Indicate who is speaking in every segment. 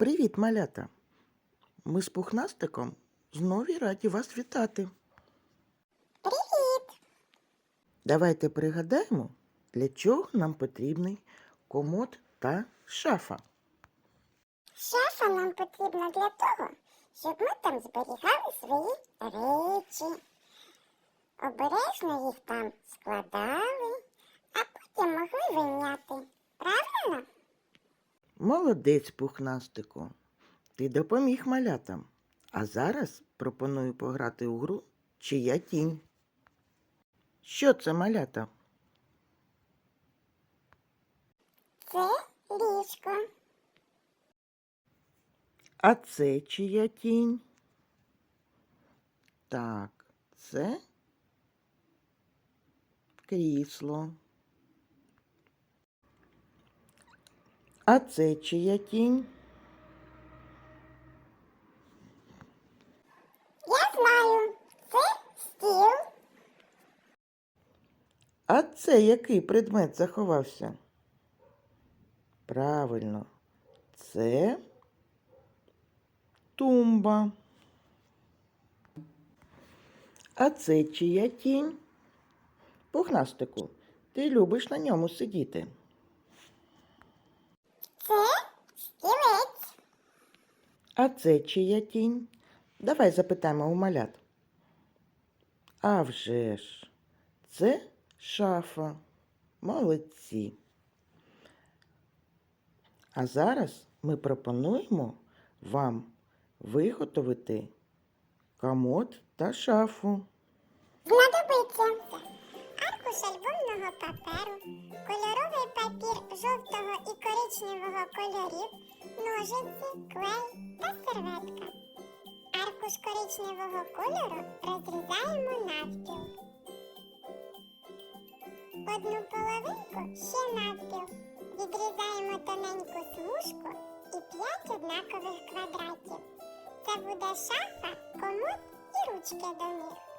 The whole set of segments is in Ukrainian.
Speaker 1: Привіт, малята! Ми з пухнастиком знову раді вас вітати.
Speaker 2: Привіт!
Speaker 1: Давайте пригадаємо, для чого нам потрібний комод та шафа.
Speaker 2: Шафа нам потрібна для того, щоб ми там зберігали свої речі. Обережно їх там складали, а потім могли вийняти. Правильно?
Speaker 1: Молодець, пухнастику. Ти допоміг малятам. А зараз пропоную пограти у гру Чия тінь. Що це малята?
Speaker 2: Це ліжко.
Speaker 1: А це чия тінь? Так, це крісло. А це чия тінь?
Speaker 2: Я знаю, це стіл.
Speaker 1: А це який предмет заховався? Правильно, це тумба. А це чия тінь? Пухнастику, ти любиш на ньому сидіти.
Speaker 2: Це стілець.
Speaker 1: А це чия тінь? Давай запитаємо у малят. А вже ж, це шафа. Молодці. А зараз ми пропонуємо вам виготовити комод та шафу.
Speaker 2: Знадобиться аркуш альбомного паперу, кольоровий папір кольорів, ножиці, клей та серветка. Аркуш коричневого кольору розрізаємо навпіл. Одну половинку ще навпіл. Відрізаємо тоненьку смужку і п'ять однакових квадратів. Це буде шафа, комод і ручки до них.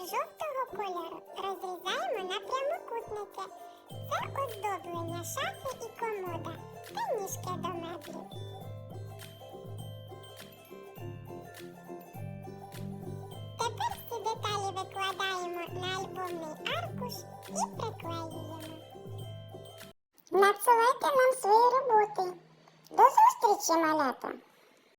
Speaker 2: Жовтого кольору розрізаємо на прямокутники. Це оздоблення шафи і комода та ніжки до меблів. Тепер всі деталі викладаємо на альбомний аркуш і приклеюємо. Надсилайте нам свої роботи. До зустрічі, малята!